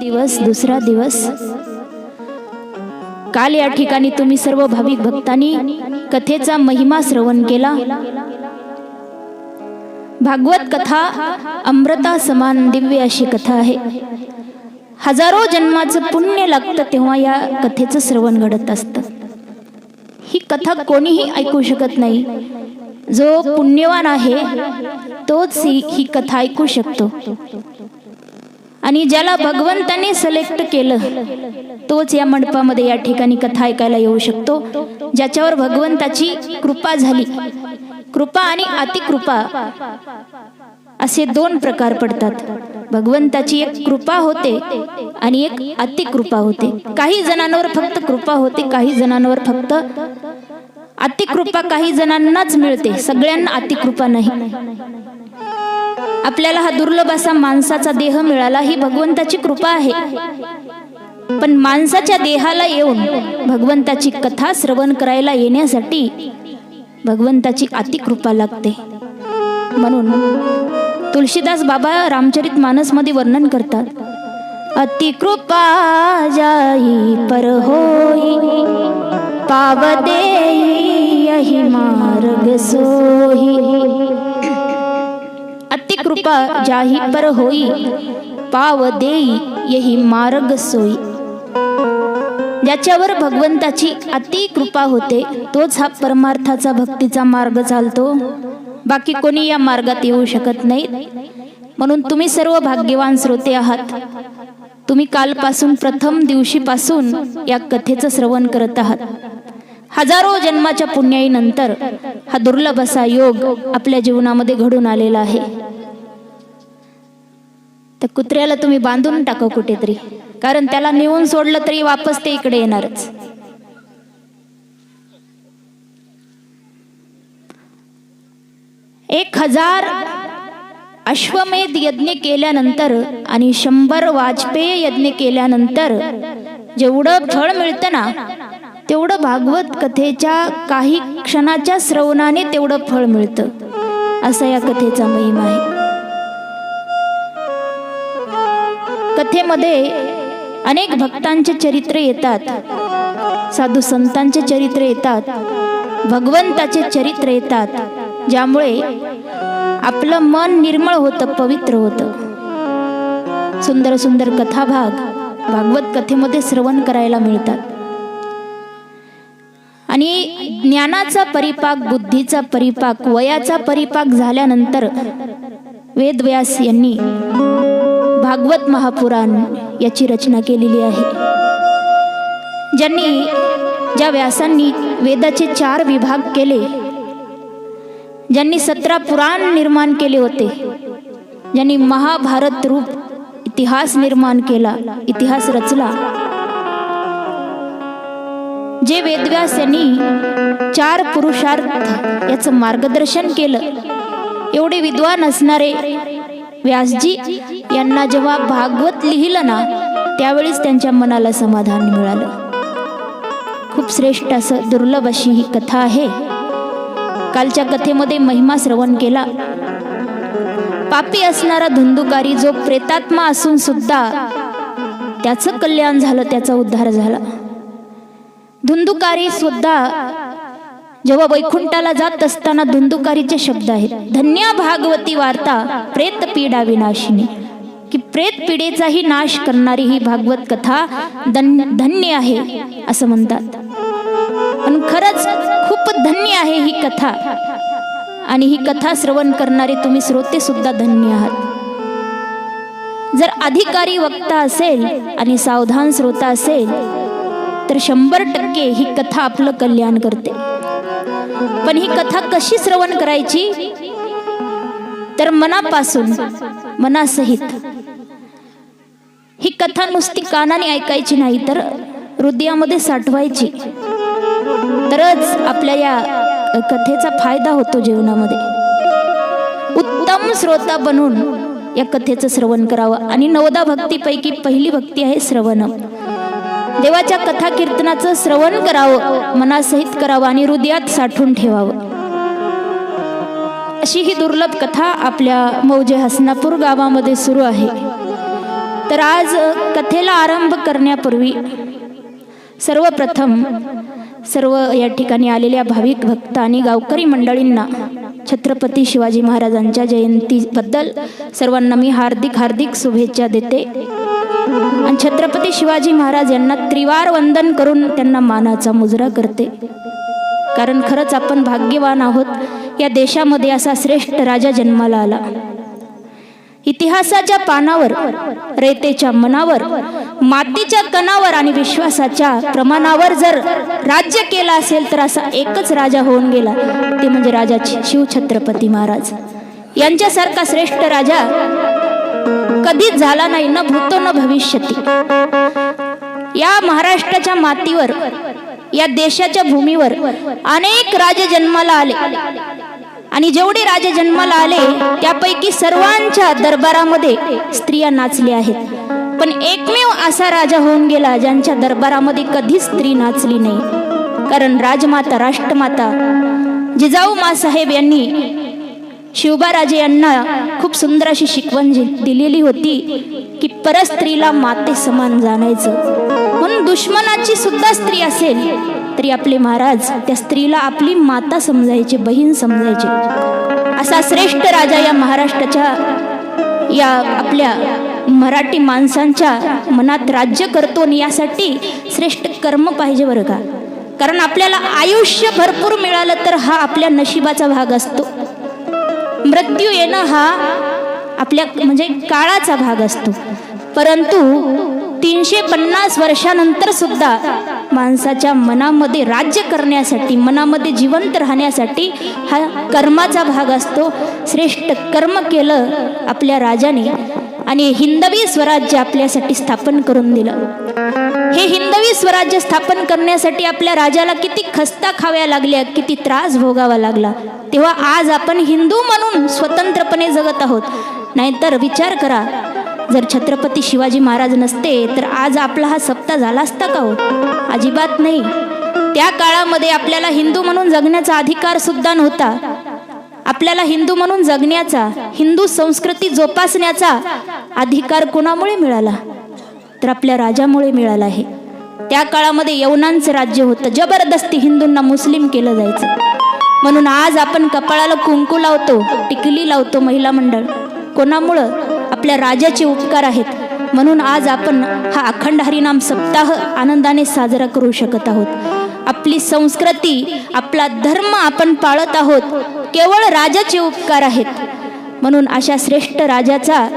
दिवस दुसरा दिवस. काल या ठिकाणी तुम्ही सर्व भाविक भक्तांनी कथेचा महिमा श्रवण केला. भागवत कथा अमृता समान दिव्य अशी कथा आहे. हजारो जन्माचं पुण्य लागतं तेव्हा या कथेचं श्रवण घडत असतं. ही कथा कोणीही ऐकू शकत नाही. जो पुण्यवान आहे तोच ही ही कथा ऐकू शकतो. आणि ज्याला भगवंताने सिलेक्ट केलं तोच या मंडपामध्ये या ठिकाणी कथा ऐकायला येऊ शकतो ज्याच्यावर भगवंताची कृपा झाली. कृपा आणि अतिकृपा असे दोन प्रकार पडतात. भगवंताची एक कृपा होते आणि एक अतिकृपा होते. काही जणांवर फक्त कृपा होते काही जणांवर फक्त अतिकृपा काही जणांनाच मिळते. सगळ्यांना अतिकृपा नाही. आपल्याला हा दुर्लभ असा माणसाचा देह मिळाला ही भगवंताची कृपा आहे. पण माणसाच्या देहाला येऊन भगवंताची कथा श्रवण करायला येण्यासाठी भगवंताची अतिकृपा लागते. म्हणून तुलसीदास बाबा रामचरित मानसमध्ये वर्णन करतात अतिकृपा जाई पर होई पाव देई यही मार्ग सोही. अतिकृपा जाही पर होई पाव देई यही मार्ग सोई. ज्याच्यावर भगवंताची अति कृपा होते तोच हा परमार्थाचा भक्तीचा मार्ग चालतो. बाकी कोणी या मार्गात येऊ शकत नाही. म्हणून तुम्ही सर्व भाग्यवान श्रोते आहात. तुम्ही कालपासून प्रथम दिवशीपासून या कथेचं श्रवण करत आहात. हजारो जन्माच्या पुण्याईनंतर हा दुर्लभ असा योग आपल्या जीवनामध्ये घडून आलेला आहे. त्या कुत्र्याला तुम्ही बांधून टाका कुठेतरी कारण त्याला नेऊन सोडलं तरी वापस ते इकडे येणारच. एक हजार अश्वमेध यज्ञ केल्यानंतर आणि शंभर वाजपेय यज्ञ केल्यानंतर जेवढं फळ मिळतं ना तेवढं भागवत कथेच्या काही क्षणाच्या श्रवणाने तेवढं फळ मिळतं. असा या कथेचा महिमा आहे. कथेमध्ये अनेक भक्तांचे चरित्र येतात. साधू संतांचे चरित्र येतात. भगवंताचे चरित्र येतात. ज्यामुळे आपलं मन निर्मळ होतं पवित्र होतं. सुंदर सुंदर कथाभाग भागवत कथेमध्ये श्रवण करायला मिळतात. आणि ज्ञानाचा परिपाक बुद्धीचा परिपाक वयाचा परिपाक झाल्यानंतर वेदव्यास यांनी भागवत महापुराण याची रचना केलेली आहे. ज्यांनी ज्या व्यासांनी वेदाचे चार विभाग केले ज्यांनी सतरा पुराण निर्माण केले होते ज्यांनी महाभारत रूप इतिहास निर्माण केला इतिहास रचला जे वेदव्यास यांनी चार पुरुषार्थ याचं मार्गदर्शन केलं एवढे विद्वान असणारे व्यासजी यांना जेव्हा भागवत लिहिलं ना त्यावेळीच त्यांच्या मनाला समाधान मिळालं. खूप श्रेष्ठ असं दुर्लभ अशी ही कथा आहे. कालच्या कथेमध्ये महिमा श्रवण केला. पापी असणारा धुंदुकारी जो प्रेतात्मा असून सुद्धा त्याचं कल्याण झालं त्याचा उद्धार झाला. धुंदुकारी सुद्धा जेव्हा वैकुंठाला जात असताना धुंदुकारीचे शब्द आहेत. धन्य भागवती वार्ता प्रेत पीडा विनाशिनी. की प्रेत पिढेचाही नाश करणारी ही भागवत कथा धन धन्य आहे असं म्हणतात. पण खरंच खूप धन्य आहे ही कथा. आणि ही कथा श्रवण करणारे तुम्ही श्रोते सुद्धा धन्य आहात. जर अधिकारी वक्ता असेल आणि सावधान श्रोता असेल तर शंभर टक्के ही कथा आपलं कल्याण करते. पण ही कथा कशी श्रवण करायची? तर मनापासून मनासहित. ही कथा नुसती कानाने ऐकायची नाही तर हृदयामध्ये साठवायची. तरच आपल्या या कथेचा फायदा होतो जीवनामध्ये. उत्तम श्रोता बनून या कथेचं श्रवण करावं. आणि नवदा भक्तीपैकी पहिली भक्ती आहे श्रवण देवाच्या कथा कीर्तनाचं श्रवण करावं मनासहित करावं आणि हृदयात साठवून ठेवावं. अशी ही दुर्लभ कथा आपल्या मौजे हसनापूर गावामध्ये सुरू आहे. तर आज कथेला आरंभ करण्यापूर्वी सर्वप्रथम सर्व या ठिकाणी आलेल्या भाविक भक्त आणि गावकरी मंडळींना छत्रपती शिवाजी महाराजांच्या जयंतीबद्दल सर्वांना मी हार्दिक हार्दिक शुभेच्छा देते. आणि छत्रपती शिवाजी महाराज यांना त्रिवार वंदन करून त्यांना मानाचा मुजरा करते. कारण खरंच आपण भाग्यवान आहोत या देशामध्ये असा श्रेष्ठ राजा जन्माला आला. इतिहासाच्या पानावर रेतेच्या मनावर मातीच्या कणावर आणि विश्वासाच्या प्रमाणावर जर राज्य केलं असेल तर असा एकच राजा होऊन गेला ते म्हणजे राजा शिवछत्रपती महाराज. यांच्यासारखा श्रेष्ठ राजा कधीच झाला नाही न भूतो न भविष्यती. या महाराष्ट्राच्या मातीवर या देशाच्या भूमीवर अनेक राजे जन्माला आले. आणि जेवढे राजे जन्माला आले त्यापैकी सर्वांच्या दरबारामध्ये स्त्रिया नाचल्या आहेत. पण एकमेव असा राजा होऊन गेला ज्यांच्या दरबारामध्ये कधीच स्त्री नाचली नाही. कारण राजमाता राष्ट्रमाता जिजाऊ मासाहेब यांनी शिवबाराजे यांना खूप सुंदर अशी शिकवण दिलेली होती की परस्त्रीला माते समान जाणायचं. म्हणून दुश्मनाची सुद्धा स्त्री असेल तरी आपले महाराज त्या स्त्रीला आपली माता समजायचे बहीण समजायचे. असा श्रेष्ठ राजा या महाराष्ट्राच्या या आपल्या मराठी माणसांच्या मनात राज्य करतो आणि यासाठी श्रेष्ठ कर्म पाहिजे बरं का? कारण आपल्याला आयुष्य भरपूर मिळालं तर हा आपल्या नशिबाचा भाग असतो. मृत्यू येणं हा आपल्या म्हणजे काळाचा भाग असतो. परंतु तीनशे पन्नास वर्षानंतर सुद्धा माणसाच्या मनामध्ये राज्य करण्यासाठी मनामध्ये जिवंत राहण्यासाठी हा कर्माचा भाग असतो. श्रेष्ठ कर्म केलं आपल्या राजाने आणि हिंदवी स्वराज्य आपल्यासाठी स्थापन करून दिलं. हे हिंदवी स्वराज्य स्थापन करण्यासाठी आपल्या राजाला किती खस्ता खाव्या लागल्या किती त्रास भोगावा लागला. तेव्हा आज आपण हिंदू म्हणून स्वतंत्रपणे जगत आहोत. नाहीतर विचार करा जर छत्रपती शिवाजी महाराज नसते तर आज आपला हा सप्ताह झाला असता का हो? अजिबात नाही. त्या काळामध्ये आपल्याला हिंदू म्हणून जगण्याचा अधिकार सुद्धा नव्हता. आपल्याला हिंदू म्हणून जगण्याचा हिंदू संस्कृती जोपासण्याचा अधिकार कोणामुळे मिळाला? तर आपल्या राजामुळे मिळाला आहे. त्या काळामध्ये यवनांचं राज्य होतं. जबरदस्ती हिंदूंना मुस्लिम केलं जायचं. म्हणून आज आपण कपाळाला कुंकू लावतो टिकली लावतो महिला मंडळ. कोणामुळं? आपल्या राजाचे उपकार आहेत. म्हणून आज आपण हा अखंड हरिनाम सप्ताह आनंदाने साजरा करू शकत आहोत. आपली संस्कृती आपला धर्म आपण पाळत आहोत. केवळ राजाचे उपकार आहेत. म्हणून अशा श्रेष्ठ राजाचा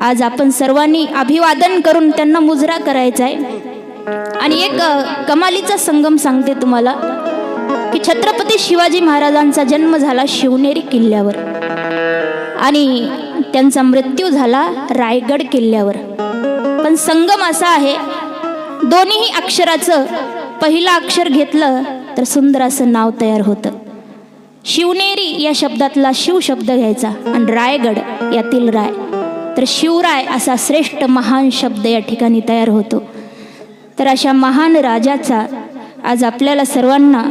आज आपण सर्वांनी अभिवादन करून त्यांना मुजरा करायचा आहे. आणि एक कमालीचा संगम सांगते तुम्हाला की छत्रपती शिवाजी महाराजांचा जन्म झाला शिवनेरी किल्ल्यावर. आणि त्यांचा मृत्यू झाला रायगड किल्ल्यावर. पण संगम असा आहे दोन्हीही अक्षराचं पहिलं अक्षर घेतलं तर सुंदर असं नाव तयार होतं. शिवनेरी या शब्दातला शिव शब्द घ्यायचा आणि रायगड यातील राय. तर शिवराय असा श्रेष्ठ महान शब्द या ठिकाणी तयार होतो तर अशा महान राजाचा आज आपल्याला सर्वांना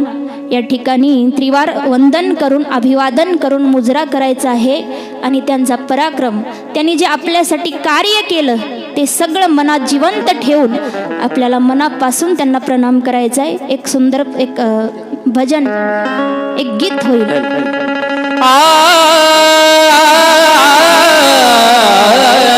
या ठिकाणी त्रिवार वंदन करून अभिवादन करून मुजरा करायचा आहे आणि त्यांचा पराक्रम त्यांनी जे आपल्यासाठी कार्य केलं ते सगळं मनात जिवंत ठेवून आपल्याला मनापासून त्यांना प्रणाम करायचा आहे एक सुंदर एक भजन एक गीत होईल राजाचं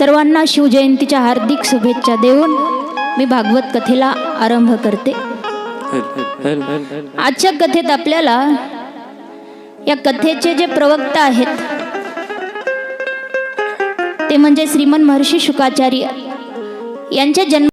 सर्वांना शिवजयंतीच्या हार्दिक शुभेच्छा देऊन मी भागवत कथेला आरंभ करते. आजच्या कथेत आपल्याला या कथेचे जे प्रवक्ता आहेत ते म्हणजे श्रीमन महर्षी शुकाचार्य यांच्या जन्म